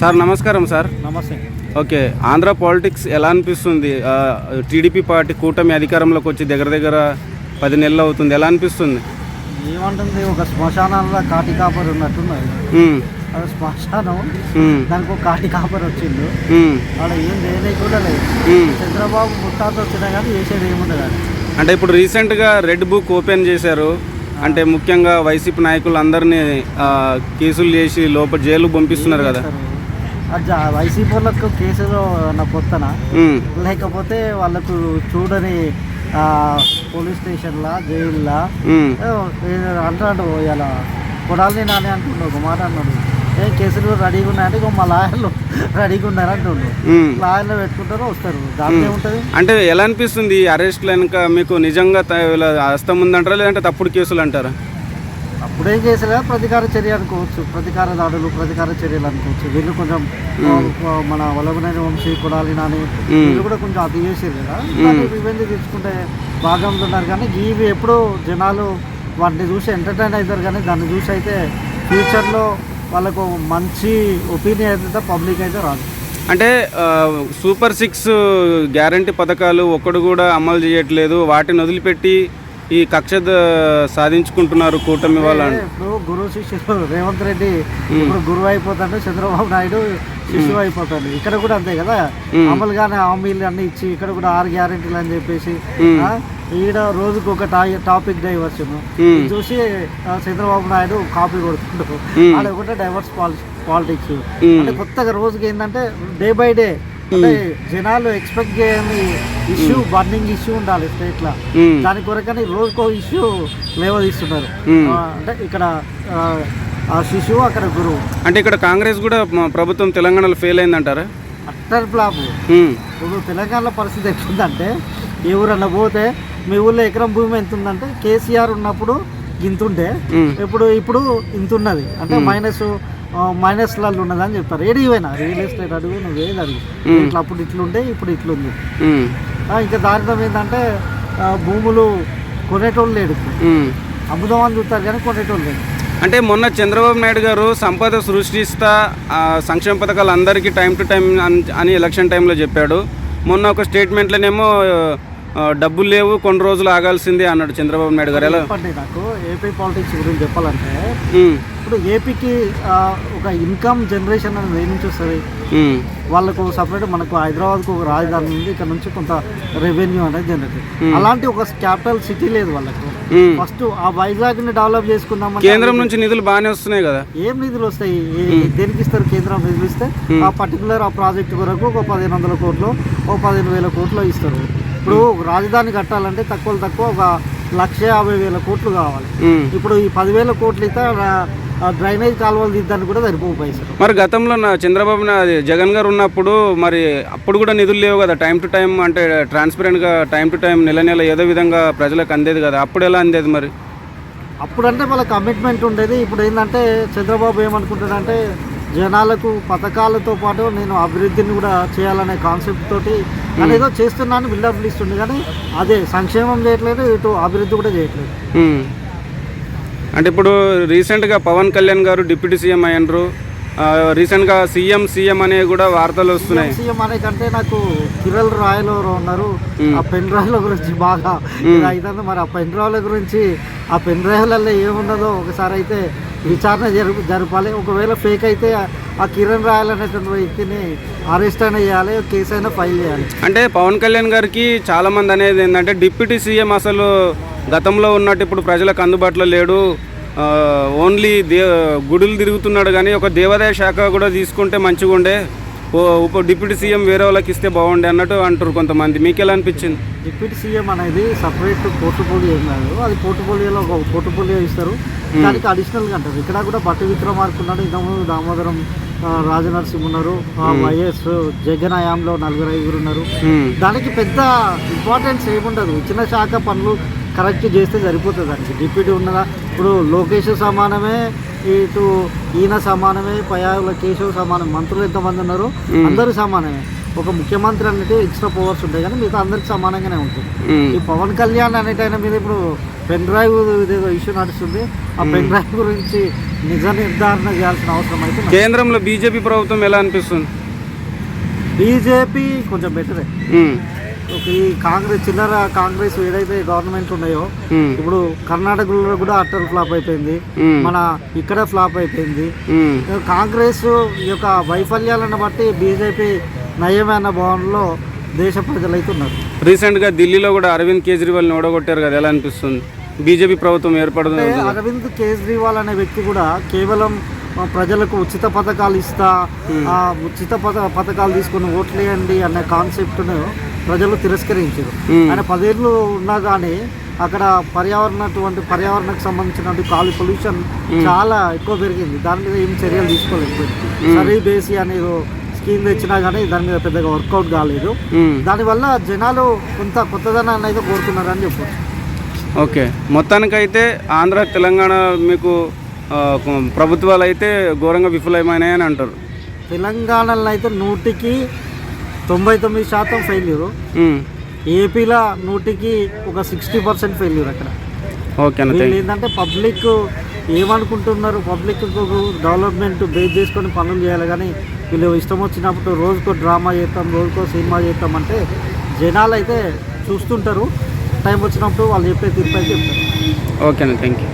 Sir నమస్కారం sir. నమస్తే. Okay Andhra politics ఎలా అనిపిస్తుంది? టీడీపీ పార్టీ కూటమి అధికారంలోకి వచ్చి దగ్గర దగ్గర పది నెలలు అవుతుంది ఎలా అనిపిస్తుంది? ఏమంటుంది ఒక శ్మశానంలో కాటి కాపర్ ఉన్నట్టున్నది అది శ్మశానం దానికి ఒక కాటి కాపర్ వచ్చిండు. ఉమ్, అక్కడ ఏం చేయలేదు కూడా లేదు. చంద్రబాబు ముట్టాత వచ్చినా కానీ చేసేది ఏముండదు అంటే ఇప్పుడు రీసెంట్గా రెడ్ బుక్ ఓపెన్ చేశారు. అంటే ముఖ్యంగా వైసీపీ నాయకులు అందరినీ కేసులు చేసి లోపల జైలు పంపిస్తున్నారు కదా. వైసీపీ వాళ్ళకు కేసులో నా కొత్తన లేకపోతే వాళ్ళకు చూడని ఆ, పోలీస్ స్టేషన్లా జైల్లో అంటాడు ఇలా కొడాలి నాని అంటుండు ఒక మాట అన్నాడు. ఏ కేసులు రెడీగా ఉన్నాయంటే ఇక మా లాయర్లు రెడీగా ఉన్నారు అంటుండు. లాయర్లు పెట్టుకుంటారు వస్తారు. దాంట్లో ఏముంటుంది? అంటే ఎలా అనిపిస్తుంది ఈ అరెస్ట్లు వెనుక మీకు నిజంగా హస్తం ఉందంటారా లేదంటే తప్పుడు కేసులు అంటారా? అప్పుడేం చేసినా ప్రతీకార చర్య అనుకోవచ్చు ప్రతీకార దాడులు ప్రతీకార చర్యలు అనుకోవచ్చు. వీళ్ళు కొంచెం మన వల్లభనేని వంశీ కొడాలి నాని వీళ్ళు కూడా కొంచెం అతి చేసారు కదా. రివెంజ్ తీసుకుంటే భాగంలో ఉన్నారు కానీ ఇవి ఎప్పుడు జనాలు వాటిని చూసి ఎంటర్టైన్ అవుతారు కానీ దాన్ని చూసి అయితే ఫ్యూచర్లో వాళ్ళకు మంచి ఒపీనియన్ అయితే పబ్లిక్ అయితే రాదు. అంటే సూపర్ సిక్స్ గ్యారంటీ పథకాలు ఒక్కడు కూడా అమలు చేయట్లేదు. వాటిని వదిలిపెట్టి ఈ కక్ష సాధించుకుంటున్నారు కూటమి వాళ్ళ ఇప్పుడు గురువు శిష్యులు రేవంత్ రెడ్డి ఇప్పుడు గురువు అయిపోతాడు చంద్రబాబు నాయుడు శిష్యువు అయిపోతాడు. ఇక్కడ కూడా అంతే కదా? అమలుగానే హామీలు అన్ని ఇచ్చి ఇక్కడ కూడా ఆరు గ్యారెంటీలు అని చెప్పేసి ఈడ రోజుకు ఒక టా- టాపిక్ డైవర్షన్. చూసి చంద్రబాబు నాయుడు కాపీ కొడుతుండు. ఆడ ఒకటే డైవర్స్ పాలిటిక్స్. అంటే కొత్తగా రోజుకి ఏంటంటే డే బై డే అంటే జనాలు ఎక్స్పెక్ట్ చేయని ఇష్యూ బర్నింగ్ ఇష్యూ ఉండాలి స్టేట్లో దాని కొరకని రోజుకో ఇష్యూ లేవదీస్తున్నారు అంటే ఇక్కడ ఆ, శిశువు అక్కడ గురువు. అంటే ఇక్కడ కాంగ్రెస్ కూడా ప్రభుత్వం తెలంగాణలో ఫెయిల్ అయిందంటారా? Utter flop. ఇప్పుడు తెలంగాణలో పరిస్థితి ఎట్లుందంటే ఏ ఊరన్నా పోతే మీ ఊళ్ళో ఎకరం భూమి ఎంత ఉందంటే కేసీఆర్ ఉన్నప్పుడు ఇంతుండే. ఇప్పుడు ఇప్పుడు ఇంత ఉన్నది అంటే మైనస్ మైనస్లలో ఉన్నది అని చెప్పారు ఏడి పోయినా రియల్ ఎస్టేట్ అడుగు నువ్వు ఏది అడుగు. ఇట్లా అప్పుడు ఇట్లుండే ఇప్పుడు ఇట్లుంది ఇంకా దారిద్రం ఏంటంటే భూములు కొనేటోళ్ళు లేడు. అమ్ముదామని చూస్తారు కానీ కొనేటోళ్ళు లేడు అంటే మొన్న చంద్రబాబు నాయుడు గారు సంపద సృష్టిస్తా సంక్షేమ పథకాలు అందరికీ టైం టు టైం అన్- ఎలక్షన్ టైంలో చెప్పాడు. మొన్న ఒక స్టేట్మెంట్లోనేమో డబ్బులు లేవు కొన్ని రోజులు ఆగాల్సిందే అన్నాడు చంద్రబాబు నాయుడు గారు. ఎలా? నాకు ఏపీ పాలిటిక్స్ గురించి చెప్పాలంటే ఇప్పుడు ఏపీకి ఒక ఇన్కమ్ జనరేషన్ అనేది నుంచి వస్తుంది. వాళ్ళకు సపరేట్ మనకు హైదరాబాద్కు ఒక రాజధాని ఉంది ఇక్కడ నుంచి కొంత రెవెన్యూ అనేది జనరేట్ అలాంటి ఒక క్యాపిటల్ సిటీ లేదు వాళ్ళకు. ఫస్ట్ ఆ వైజాగ్ని డెవలప్ చేసుకుందాం కేంద్రం నుంచి నిధులు బాగానే వస్తున్నాయి కదా. ఏం నిధులు వస్తాయి? ఏ- దేనికి ఇస్తారు కేంద్రం నిధులు ఇస్తే? ఆ పర్టికులర్ ఆ ప్రాజెక్ట్ కొరకు ఒక పదిహేను వందల కోట్లు ఒక పదిహేను వేల కోట్లు ఇస్తారు. ఇప్పుడు రాజధాని కట్టాలంటే తక్కువ తక్కువ ఒక లక్ష యాభై వేల కోట్లు కావాలి. ఇప్పుడు ఈ పదివేల కోట్లు ఇస్తే డ్రైనేజ్ కాలువలు దిద్దానికి కూడా సరిపోవు పైసలు. మరి గతంలో నా చంద్రబాబు జగన్ గారు ఉన్నప్పుడు మరి అప్పుడు కూడా నిధులు లేవు కదా టైం టు టైం అంటే ట్రాన్స్పరెంట్గా టైం టు టైం నెల నెల ఏదో విధంగా ప్రజలకు అందేది కదా అప్పుడు ఎలా అందేది మరి? అప్పుడంటే వాళ్ళ కమిట్మెంట్ ఉండేది. ఇప్పుడు ఏంటంటే చంద్రబాబు ఏమనుకుంటాడంటే జనాలకు పథకాలతో పాటు నేను అభివృద్ధిని కూడా చేయాలనే కాన్సెప్ట్ తోటి నేను ఏదో చేస్తున్నాను బిల్డప్ ఇస్తుంది కానీ అదే సంక్షేమం చేయట్లేదు ఇటు అభివృద్ధి కూడా చేయట్లేదు. ఉమ్. అంటే ఇప్పుడు రీసెంట్గా పవన్ కళ్యాణ్ గారు డిప్యూటీ సీఎం అయ్యారు రీసెంట్గా సీఎం సీఎం అనేవి కూడా వార్తలు వస్తున్నాయి. సీఎం అనే కంటే నాకు కిరల్ రాయలు ఎవరో ఉన్నారు ఆ పెన్ డ్రైవ్ల గురించి బాగా అవుతుంది మరి ఆ పెన్ డ్రైవ్ల గురించి ఆ పెన్ డ్రైవ్లలో ఏమున్నదో ఒకసారి అయితే విచారణ జరుపు జరపాలి. ఒకవేళ ఫేక్ అయితే ఆ- కిరణ్ రాయల్ అనేటువంటి వ్యక్తిని అరెస్ట్ అయినా చేయాలి కేసు అయినా ఫైల్ చేయాలి. అంటే పవన్ కళ్యాణ్ గారికి చాలా మంది అనేది ఏంటంటే డిప్యూటీ సీఎం అసలు గతంలో ఉన్నట్టు ఇప్పుడు ప్రజలకు అందుబాటులో లేడు. ఓన్లీ దే గుడులు తిరుగుతున్నాడు కానీ ఒక దేవాదాయ శాఖ కూడా తీసుకుంటే మంచిగా ఉండే ఉప డిప్యూటీ సీఎం వేరే వాళ్ళకి ఇస్తే బాగుండే అన్నట్టు అంటారు కొంతమంది. మీకు ఎలా అనిపించింది? డిప్యూటీ సీఎం అనేది సపరేట్ పోర్టుపోలియో ఏం కాదు. అది పోర్టుపోలియోలో ఒక పోర్టుపోలియో ఇస్తారు. దానికి అడిషనల్గా అంటారు. ఇక్కడ కూడా బట్టు విక్రమార్క ఉన్నాడు. ఇంతకుముందు దామోదరం రాజనరసింహ ఉన్నారు. ఆ, వైఎస్ జగన్ హయాంలో నలుగురు ఐదుగురు ఉన్నారు. దానికి పెద్ద ఇంపార్టెన్స్ ఏముండదు. ఇచ్చిన శాఖ పనులు కరెక్ట్ చేస్తే సరిపోతుంది దానికి. డిప్యూటీ ఉన్నదా? ఇప్పుడు లోకేష్ సమానమే. ఇటు ఈయన సమానమే పయాల కేశవ్ సమానం మంత్రులు ఎంతమంది ఉన్నారు అందరూ సమానమే. ఒక ముఖ్యమంత్రి అనేది ఎక్స్ట్రా పవర్స్ ఉంటాయి కానీ మిగతా అందరికి సమానంగానే ఉంటుంది. ఈ పవన్ కళ్యాణ్ అనేటైన మీద ఇప్పుడు పెన్ డ్రైవ్ ఇదేదో ఇష్యూ నడుస్తుంది. ఆ పెన్ డ్రైవ్ గురించి నిజ నిర్ధారణ చేయాల్సిన అవసరం అయితే. కేంద్రంలో బీజేపీ ప్రభుత్వం ఎలా అనిపిస్తుంది? బీజేపీ కొంచెం బెటరే ఈ కాంగ్రెస్ చిల్లర కాంగ్రెస్ ఏదైతే గవర్నమెంట్ ఉన్నాయో. ఇప్పుడు కర్ణాటకలో కూడా అట్టర్ ఫ్లాప్ అయిపోయింది. మన ఇక్కడ ఫ్లాప్ అయిపోయింది. కాంగ్రెస్ యొక్క వైఫల్యాలను బట్టి బీజేపీ నయమైన భవన్లో దేశ ప్రజలైతే ఉన్నారు రీసెంట్గా ఢిల్లీలో కూడా అరవింద్ కేజ్రీవాల్ని ఓడగొట్టారు కదా ఎలా అనిపిస్తుంది బీజేపీ ప్రభుత్వం ఏర్పడుతుంది అంటే అరవింద్ కేజ్రీవాల్ అనే వ్యక్తి కూడా కేవలం ప్రజలకు ఉచిత పథకాలు ఇస్తా ఆ ఉచిత పథ పథకాలు తీసుకుని ఓట్లేయండి అనే కాన్సెప్ట్ను ప్రజలు తిరస్కరించారు. ఆయన పదేళ్ళు ఉన్నా కానీ అక్కడ పర్యావరణటువంటి పర్యావరణకు సంబంధించిన కాలు పొల్యూషన్ చాలా ఎక్కువ పెరిగింది. దాని మీద ఏం చర్యలు తీసుకోలేదు సరీ బేసి అనేది స్కీమ్ తెచ్చినా కానీ దాని మీద పెద్దగా వర్కౌట్ కాలేదు. దానివల్ల జనాలు కొంత కొత్తదనాన్ని అయితే కోరుకున్నారని చెప్పొచ్చు. ఓకే. మొత్తానికైతే ఆంధ్ర తెలంగాణ మీకు ప్రభుత్వాలు అయితే ఘోరంగా విఫలమైనాయని అంటారు. తెలంగాణలో అయితే నూటికి తొంభై తొమ్మిది శాతం ఫెయిల్యూరు. ఏపీలో నూటికి ఒక సిక్స్టీ పర్సెంట్ ఫెయిల్యూర్ అక్కడ. ఓకే వీళ్ళు ఏంటంటే పబ్లిక్ ఏమనుకుంటున్నారు? పబ్లిక్ డెవలప్మెంట్ బేస్ చేసుకొని పనులు చేయాలి కానీ వీళ్ళు ఇష్టం వచ్చినప్పుడు రోజుకో డ్రామా చేస్తాం రోజుకో సినిమా చేస్తాం అంటే జనాలు అయితే చూస్తుంటారు. టైం వచ్చినప్పుడు వాళ్ళు చెప్పే తీర్పు అయితే చెప్తారు. ఓకే అన్న థ్యాంక్ యూ.